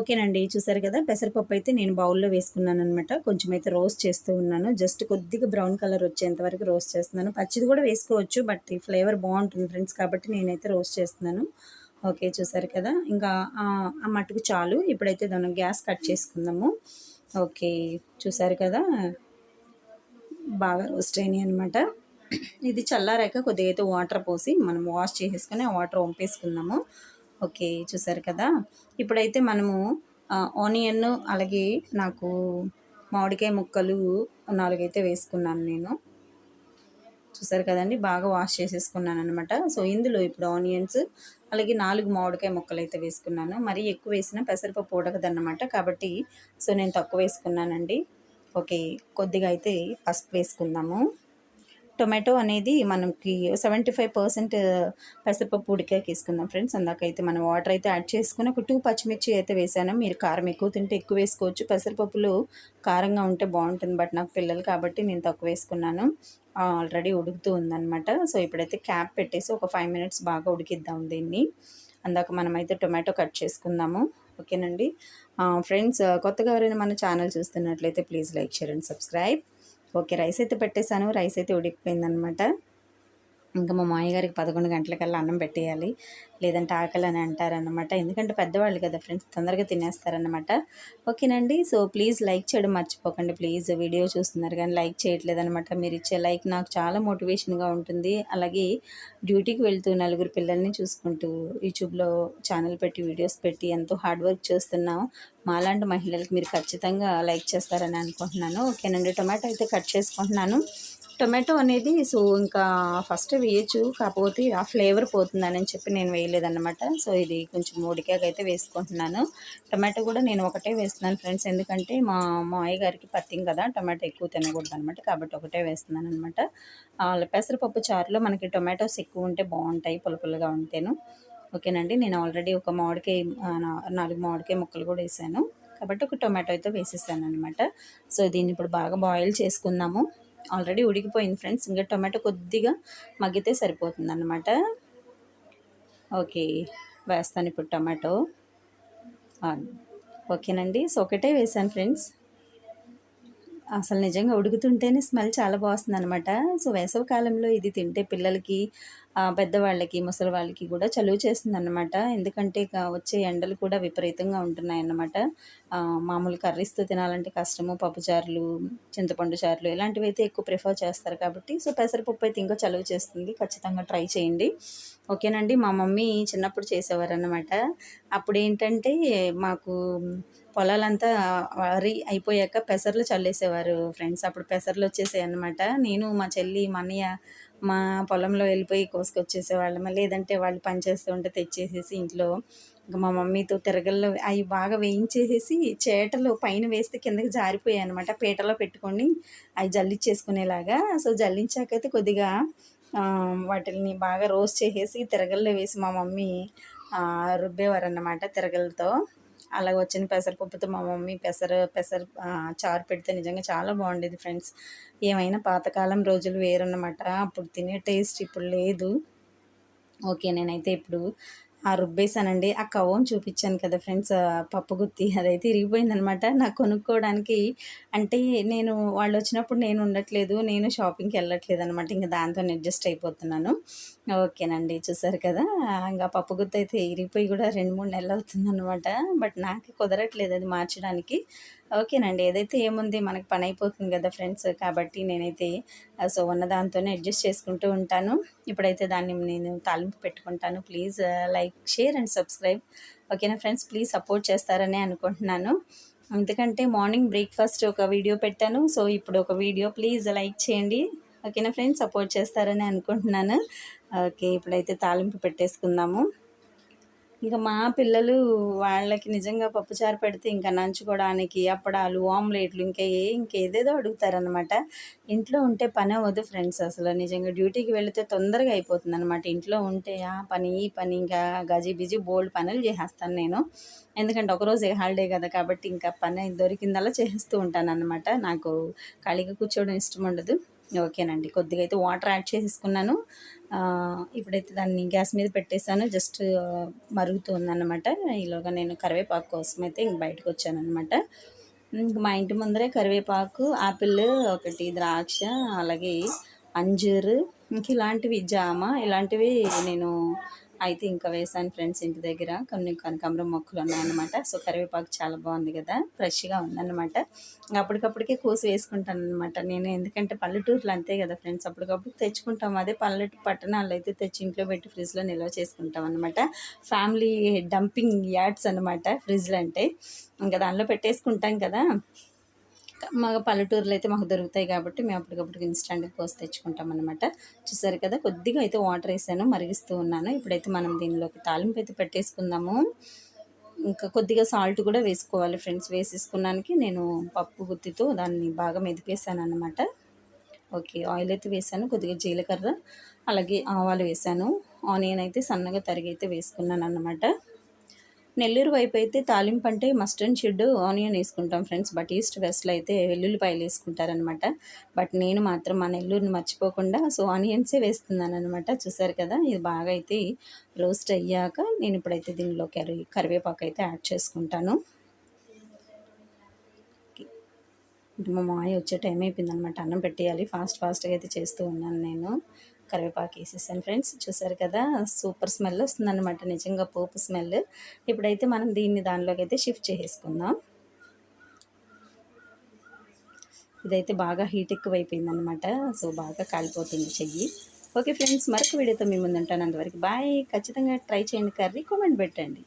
ఓకేనండి. చూసారు కదా? పెసరపప్పు అయితే నేను బౌల్లో వేసుకున్నాను అనమాట కొంచెం అయితే రోస్ట్ చేస్తూ ఉన్నాను. జస్ట్ కొద్దిగా బ్రౌన్ కలర్ వచ్చేంత వరకు రోస్ట్ చేస్తున్నాను. పచ్చిది కూడా వేసుకోవచ్చు బట్ ఈ ఫ్లేవర్ బాగుంటుంది ఫ్రెండ్స్ కాబట్టి నేనైతే రోస్ట్ చేస్తున్నాను. ఓకే చూసారు కదా? ఇంకా ఆ మట్టుకు చాలు. ఇప్పుడైతే దాన్ని గ్యాస్ కట్ చేసుకుందాము. ఓకే చూసారు కదా? బాగా రోస్ట్ అయినాయి అనమాట ఇది చల్లారాక కొద్దిగా అయితే వాటర్ పోసి మనం వాష్ చేసేసుకొని ఆ వాటర్ వంపేసుకుందాము. ఓకే చూసారు కదా? ఇప్పుడైతే మనము ఆనియన్ అలాగే నాకు మామిడికాయ ముక్కలు నాలుగైతే వేసుకున్నాను నేను. చూసారు కదండి? బాగా వాష్ చేసేసుకున్నాను అనమాట సో ఇందులో ఇప్పుడు ఆనియన్స్ అలాగే నాలుగు మామిడికాయ ముక్కలు అయితే వేసుకున్నాను. మరీ ఎక్కువ వేసిన పెసరపప్పు ఉడకదన్నమాట కాబట్టి సో నేను తక్కువ వేసుకున్నానండి. ఓకే కొద్దిగా అయితే పసుపు వేసుకుందాము. టొమాటో అనేది మనకి సెవెంటీ ఫైవ్ పర్సెంట్ పెసరపప్పు ఉడికాక వేసుకుందాం ఫ్రెండ్స్. అందాకైతే మనం వాటర్ అయితే యాడ్ చేసుకుని ఒక టూ పచ్చిమిర్చి అయితే వేసాను. మీరు కారం ఎక్కువ తింటే ఎక్కువ వేసుకోవచ్చు. పెసరపప్పులు కారంగా ఉంటే బాగుంటుంది. బట్ నాకు పిల్లలు కాబట్టి నేను తక్కువ వేసుకున్నాను. ఆల్రెడీ ఉడుకుతూ ఉందన్నమాట. సో ఇప్పుడైతే క్యాప్ పెట్టేసి ఒక ఫైవ్ మినిట్స్ బాగా ఉడికిద్దాం దీన్ని. అందాక మనమైతే టొమాటో కట్ చేసుకుందాము. ఓకేనండి? ఫ్రెండ్స్ కొత్తగా ఎవరైనా మన ఛానల్ చూస్తున్నట్లయితే please like share and subscribe. Okay rice అయితే పెట్టేశాను. రైస్ అయితే ఉడికిపోయిందనమాట ఇంకా మా మామయ్యగారికి పదకొండు గంటలకల్లా అన్నం పెట్టేయాలి. లేదంటే ఆకలి అని అంటారనమాట ఎందుకంటే పెద్దవాళ్ళు కదా ఫ్రెండ్స్ తొందరగా తినేస్తారనమాట ఓకేనండి? సో ప్లీజ్ లైక్ చేయడం మర్చిపోకండి. ప్లీజ్ వీడియో చూస్తున్నారు కానీ లైక్ చేయట్లేదు అనమాట మీరు ఇచ్చే లైక్ నాకు చాలా మోటివేషన్గా ఉంటుంది. అలాగే డ్యూటీకి వెళ్తూ నలుగురు పిల్లల్ని చూసుకుంటూ యూట్యూబ్లో ఛానల్ పెట్టి వీడియోస్ పెట్టి ఎంతో హార్డ్ వర్క్ చేస్తున్నాం. మాలాంటి మహిళలకు మీరు ఖచ్చితంగా లైక్ చేస్తారని అనుకుంటున్నాను. ఓకేనండి? టొమాటో అయితే కట్ చేసుకుంటున్నాను. టొమాటో అనేది సో ఇంకా ఫస్ట్ వేయచ్చు. కాకపోతే ఆ ఫ్లేవర్ పోతుందని చెప్పి నేను వేయలేదన్నమాట. సో ఇది కొంచెం మూడికాయగా అయితే వేసుకుంటున్నాను. టొమాటో కూడా నేను ఒకటే వేస్తున్నాను ఫ్రెండ్స్. ఎందుకంటే మా మాయ గారికి పత్తింగ్ కదా టొమాటో ఎక్కువ తినకూడదు అనమాట కాబట్టి ఒకటే వేస్తున్నాను అనమాట పెసరపప్పు చారులో మనకి టొమాటోస్ ఎక్కువ ఉంటే బాగుంటాయి పులపులుగా ఉంటేను. ఓకేనండి. నేను ఆల్రెడీ ఒక మామిడికాయ నాలుగు మామిడికాయ ముక్కలు కూడా వేసాను. కాబట్టి ఒక టొమాటో అయితే వేసేసాను అనమాట సో దీన్ని ఇప్పుడు బాగా బాయిల్ చేసుకుందాము. ఆల్రెడీ ఉడికిపోయింది ఫ్రెండ్స్. ఇంకా టొమాటో కొద్దిగా మగ్గితే సరిపోతుంది అనమాట ఓకే వేస్తాను ఇప్పుడు టొమాటో. ఓకేనండి. సో ఒకటే వేసాను ఫ్రెండ్స్. అసలు నిజంగా ఉడుకుతుంటేనే స్మెల్ చాలా బాగుంది అనమాట సో వేసవి కాలంలో ఇది తింటే పిల్లలకి పెద్దవాళ్ళకి ముసలి వాళ్ళకి కూడా చలువ చేస్తుంది అనమాట ఎందుకంటే వచ్చే ఎండలు కూడా విపరీతంగా ఉంటున్నాయి అన్నమాట మామూలు కర్రీస్తో తినాలంటే కష్టము పప్పుచారులు చింతపండు చారులు ఇలాంటివి అయితే ఎక్కువ ప్రిఫర్ చేస్తారు కాబట్టి. సో పెసరపప్పు అయితే ఇంకా చలువ చేస్తుంది. ఖచ్చితంగా ట్రై చేయండి. ఓకేనండి మా మమ్మీ చిన్నప్పుడు చేసేవారు అనమాట అప్పుడు ఏంటంటే మాకు పొలాలంతా వరి అయిపోయాక పెసర్లు చల్లేసేవారు ఫ్రెండ్స్. అప్పుడు పెసర్లు వచ్చేసాయి అనమాట నేను మా చెల్లి మా అన్నయ్య మా పొలంలో వెళ్ళిపోయి కోసుకొచ్చేసేవాళ్ళం. లేదంటే వాళ్ళు పనిచేస్తూ ఉంటే తెచ్చేసేసి ఇంట్లో ఇంకా మా మమ్మీతో తిరగల్లో అవి బాగా వేయించేసేసి చేటలు పైన వేస్తే కిందకి జారిపోయాయి అనమాట పీటలో పెట్టుకొని అవి జల్లించేసుకునేలాగా సో జల్లించాకైతే కొద్దిగా వాటిని బాగా రోస్ట్ చేసేసి తిరగల్లో వేసి మా మమ్మీ రుబ్బేవారు అన్నమాట తిరగలతో. అలాగ వచ్చిన పెసరపప్పుతో మా మమ్మీ పెసర పెసర చారు పెడితే నిజంగా చాలా బాగుండేది ఫ్రెండ్స్. ఏమైనా పాతకాలం రోజులు వేరన్నమాట. అప్పుడు తినే టేస్ట్ ఇప్పుడు లేదు. ఓకే నేనైతే ఇప్పుడు ఆ రుబ్బేసానండి ఆ కవ్వం చూపించాను కదా ఫ్రెండ్స్ పప్పు గుత్తి అదైతే ఇరిగిపోయిందనమాట. నాకు కొనుక్కోవడానికి అంటే నేను వాళ్ళు వచ్చినప్పుడు నేను ఉండట్లేదు నేను షాపింగ్కి వెళ్ళట్లేదు అనమాట ఇంకా దాంతో అడ్జస్ట్ అయిపోతున్నాను. ఓకేనండి చూసారు కదా? ఇంకా పప్పు గుత్తి అయితే ఇరిగిపోయి కూడా రెండు మూడు నెలలు అవుతుందన్నమాట బట్ నాకు కుదరట్లేదు అది మార్చడానికి. ఓకేనండి. ఏదైతే ఏముంది మనకు పని అయిపోతుంది కదా ఫ్రెండ్స్ కాబట్టి నేనైతే సో ఉన్న దాంతోనే అడ్జస్ట్ చేసుకుంటూ ఉంటాను. ఇప్పుడైతే దాన్ని నేను తాలింపు పెట్టుకుంటాను. Please like share and subscribe. ఓకేనా ఫ్రెండ్స్? ప్లీజ్ సపోర్ట్ చేస్తారని అనుకుంటున్నాను. ఎందుకంటే మార్నింగ్ బ్రేక్ఫాస్ట్ ఒక వీడియో పెట్టాను. సో ఇప్పుడు ఒక వీడియో ప్లీజ్ లైక్ చేయండి. ఓకేనా ఫ్రెండ్స్? సపోర్ట్ చేస్తారని అనుకుంటున్నాను. ఓకే ఇప్పుడైతే తాలింపు పెట్టేసుకుందాము. ఇంకా మా పిల్లలు వాళ్ళకి నిజంగా పప్పుచారు పెడితే ఇంకా నంచుకోవడానికి అప్పడాలు ఆమ్లెట్లు ఇంకా ఏ ఇంకేదేదో అడుగుతారనమాట ఇంట్లో ఉంటే పని అవ్వదు ఫ్రెండ్స్ అసలు. నిజంగా డ్యూటీకి వెళితే తొందరగా అయిపోతుంది అనమాట ఇంట్లో ఉంటే ఆ పని ఈ పని ఇంకా గజీ బిజీ బోల్డ్ పనులు చేసేస్తాను నేను. ఎందుకంటే ఒకరోజు హాలిడే కదా కాబట్టి ఇంకా పని దొరికిందల్లా చేస్తూ ఉంటాను అనమాట నాకు ఖాళీగా కూర్చోవడం ఇష్టం ఉండదు. ఓకేనండి. కొద్దిగా అయితే వాటర్ యాడ్ చేసేసుకున్నాను. ఇప్పుడైతే దాన్ని గ్యాస్ మీద పెట్టేశాను. జస్ట్ మరుగుతుంది అనమాట ఈలోగా నేను కరివేపాకు కోసం అయితే ఇంక బయటకు వచ్చాను అనమాట మా ఇంటి ముందరే కరివేపాకు ఆపిల్ ఒకటి ద్రాక్ష అలాగే అంజూరు ఇంక ఇలాంటివి జామ ఇలాంటివి నేను అయితే ఇంకా వేసాను ఫ్రెండ్స్ ఇంటి దగ్గర. కొన్ని కనకాంబరం మొక్కలు ఉన్నాయన్నమాట. సో కరివేపాకు చాలా బాగుంది కదా. ఫ్రెష్గా ఉందన్నమాట. అప్పటికప్పటికే కోసి వేసుకుంటాను అనమాట నేను ఎందుకంటే పల్లెటూరులో అంతే కదా ఫ్రెండ్స్. అప్పటికప్పుడు తెచ్చుకుంటాం. అదే పల్లెటూరు పట్టణాల్లో అయితే తెచ్చి ఇంట్లో పెట్టి ఫ్రిడ్జ్లో నిల్వ చేసుకుంటాం అనమాట ఫ్యామిలీ డంపింగ్ యార్డ్స్ అనమాట ఫ్రిడ్జ్లు అంటే. ఇంకా దానిలో పెట్టేసుకుంటాం కదా. మా పల్లెటూరులో అయితే మాకు దొరుకుతాయి కాబట్టి మేము అప్పటికప్పుడు ఇన్స్టాంట్గా కోసి తెచ్చుకుంటాం అనమాట చూసారు కదా కొద్దిగా అయితే వాటర్ వేసాను మరిగిస్తూ ఉన్నాను. ఇప్పుడైతే మనం దీనిలోకి తాలింపు అయితే పెట్టేసుకుందాము. ఇంకా కొద్దిగా సాల్ట్ కూడా వేసుకోవాలి ఫ్రెండ్స్ వేసేసుకున్నానికి నేను పప్పు గుత్తితో దాన్ని బాగా మెదిపేసాను అనమాట ఓకే ఆయిల్ అయితే వేసాను కొద్దిగా జీలకర్ర అలాగే ఆవాలు వేసాను. ఆనియన్ అయితే సన్నగా తరిగి అయితే వేసుకున్నాను అనమాట నెల్లూరు వైపు అయితే తాలింపు అంటే మస్ట్ అండ్ షుడ్ ఆనియన్ వేసుకుంటాం ఫ్రెండ్స్ బట్ ఈస్ట్ వెస్ట్లో అయితే వెల్లుల్లిపాయలు వేసుకుంటారనమాట బట్ నేను మాత్రం మా నెల్లూరుని మర్చిపోకుండా సో ఆనియన్సే వేస్తున్నాను అనమాట చూసారు కదా ఇది బాగా అయితే రోస్ట్ అయ్యాక నేను ఇప్పుడైతే దీనిలో కరి కరివేపాకు అయితే యాడ్ చేసుకుంటాను. ఇటు మా మాయ వచ్చే టైం అయిపోయింది అనమాట అన్నం పెట్టేయాలి. ఫాస్ట్ ఫాస్ట్గా అయితే చేస్తూ ఉన్నాను నేను. కరివేపాకు వేసేసాను ఫ్రెండ్స్. చూసారు కదా? సూపర్ స్మెల్ వస్తుందన్నమాట. నిజంగా పోపు స్మెల్. ఇప్పుడైతే మనం దీన్ని దానిలోకి అయితే షిఫ్ట్ చేసేసుకుందాం. ఇదైతే బాగా హీట్ ఎక్కువ అనమాట సో బాగా కాలిపోతుంది చెయ్యి. ఓకే ఫ్రెండ్స్ మరొక వీడియోతో మీ ముందు ఉంటాను అంతవరకు బాయ్. ఖచ్చితంగా ట్రై చేయండి. కర్రీ కామెంట్ పెట్టండి.